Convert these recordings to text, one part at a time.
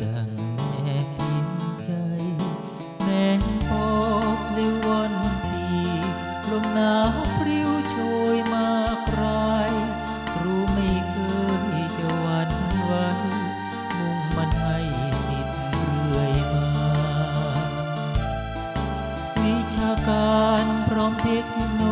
ดังแม่พิมพ์ใจ แม่บในวันปีลมหนาวปลิวโชยมาคลรู้ไม่เคยจะวันไวมุ่งมันให้สิทธิ์เรื่อยมา วิชาการพร้อมเทคโน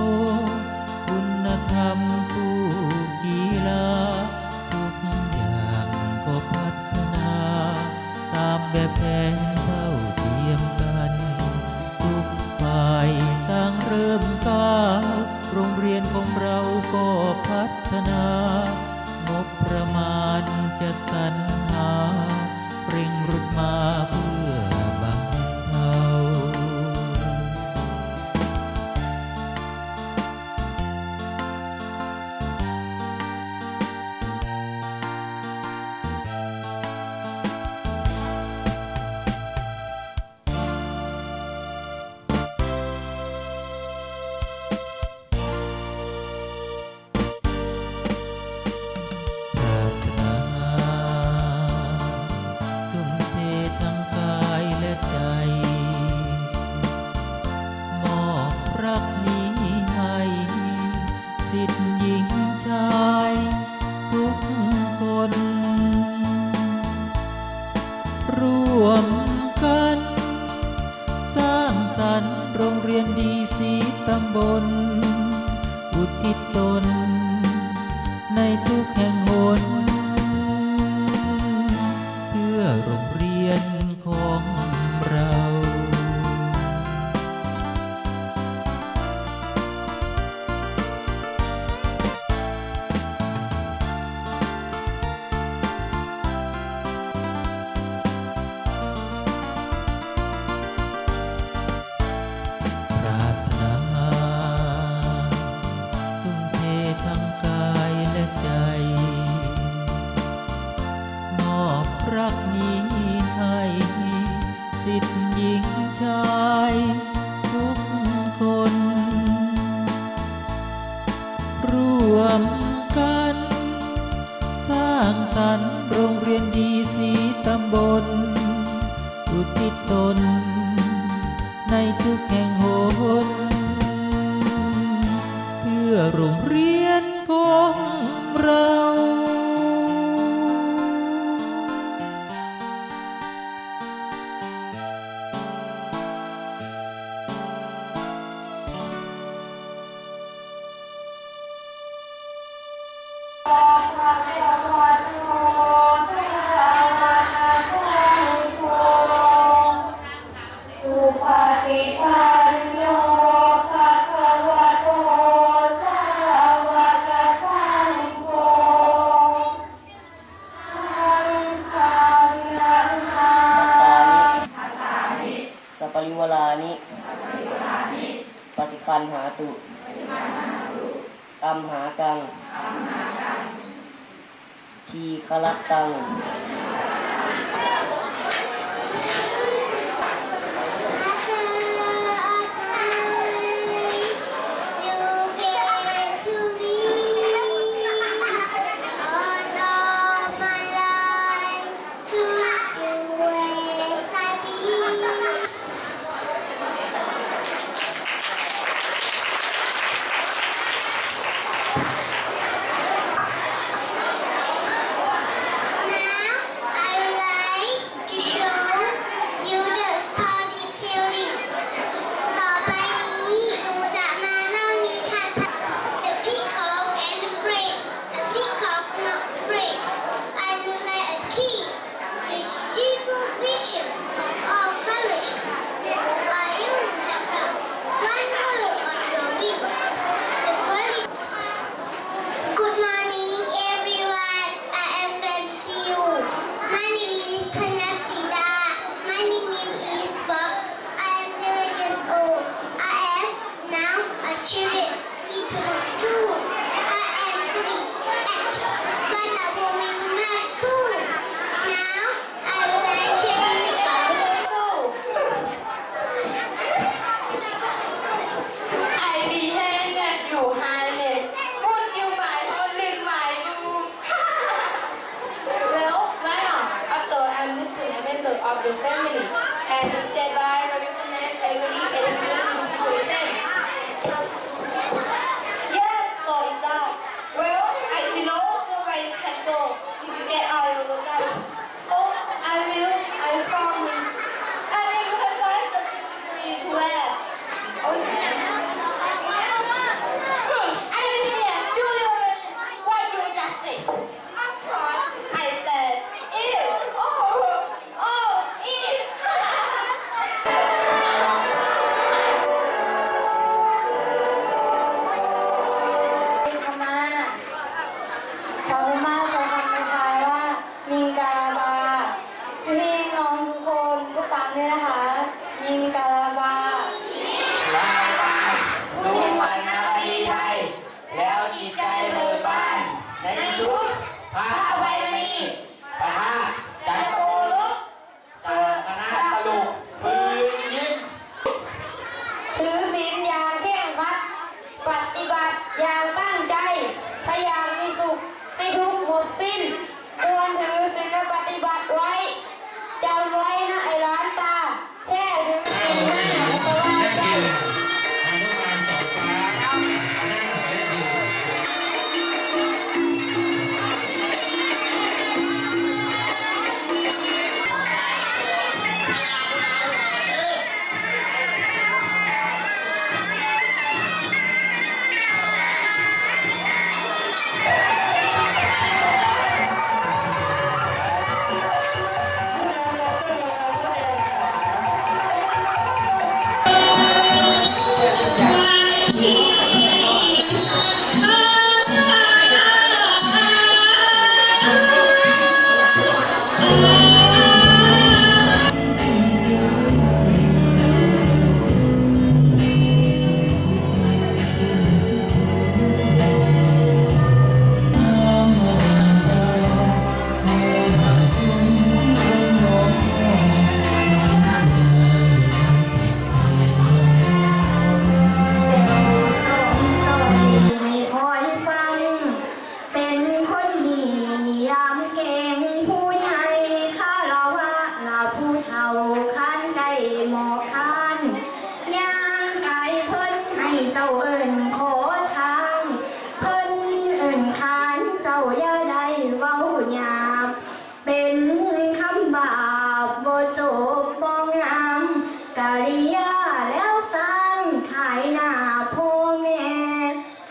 สิทธิ์หญิงชาย ทุกคน ร่วมกัน สร้างสรรค์โรงเรียนดีสีตำบล อุทิศตน ในทุกแห่งโหนเพื่อโรงเรียนของเรา 一卡拉卡龙。 ลุงวันาดีไทแล้วจิตใจเบิกบานในยุคพระไวมณีพระจันโตลุกเกิดคณะตลุกพื้นยิ้มถือศีลอย่างเข่งพัดปฏิบัติอย่างตั้งใจพยายามมีสุขให้ทุกหมดสิ้นควรถือศีลปฏิบัติไว้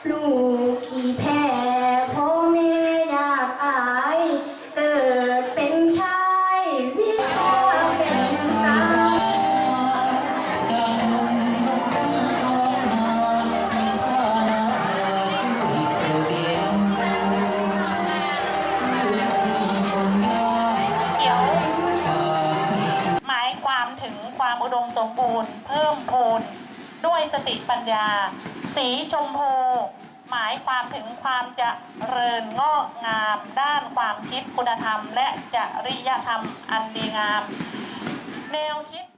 ลูกขี่แพ้พ่อแม่อยากอาย เกิดเป็นชายวิชาเป็นน้ำตาหมายความถึงความอุดมสมบูรณ์ เพิ่มพูนด้วยสติปัญญา สีชมพู หมายความถึงความจะเจริญงอกงาม ด้านความคิดคุณธรรม และจริยธรรมอันดีงาม แนวคิด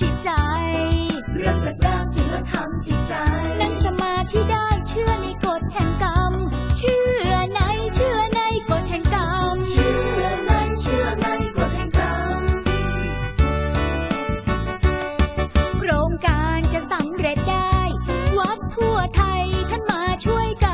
จิตใจ เรื่องแระด้างศีลธรรมจิตใจ นั่งสมาธิได้เชื่อในกฎแห่งกรรม เชื่อในเชื่อในกฎแห่งกรรม เชื่อในเชื่อในกฎแห่งกรรม โครงการจะสำเร็จได้ วัดทั่วไทยท่านมาช่วยกัน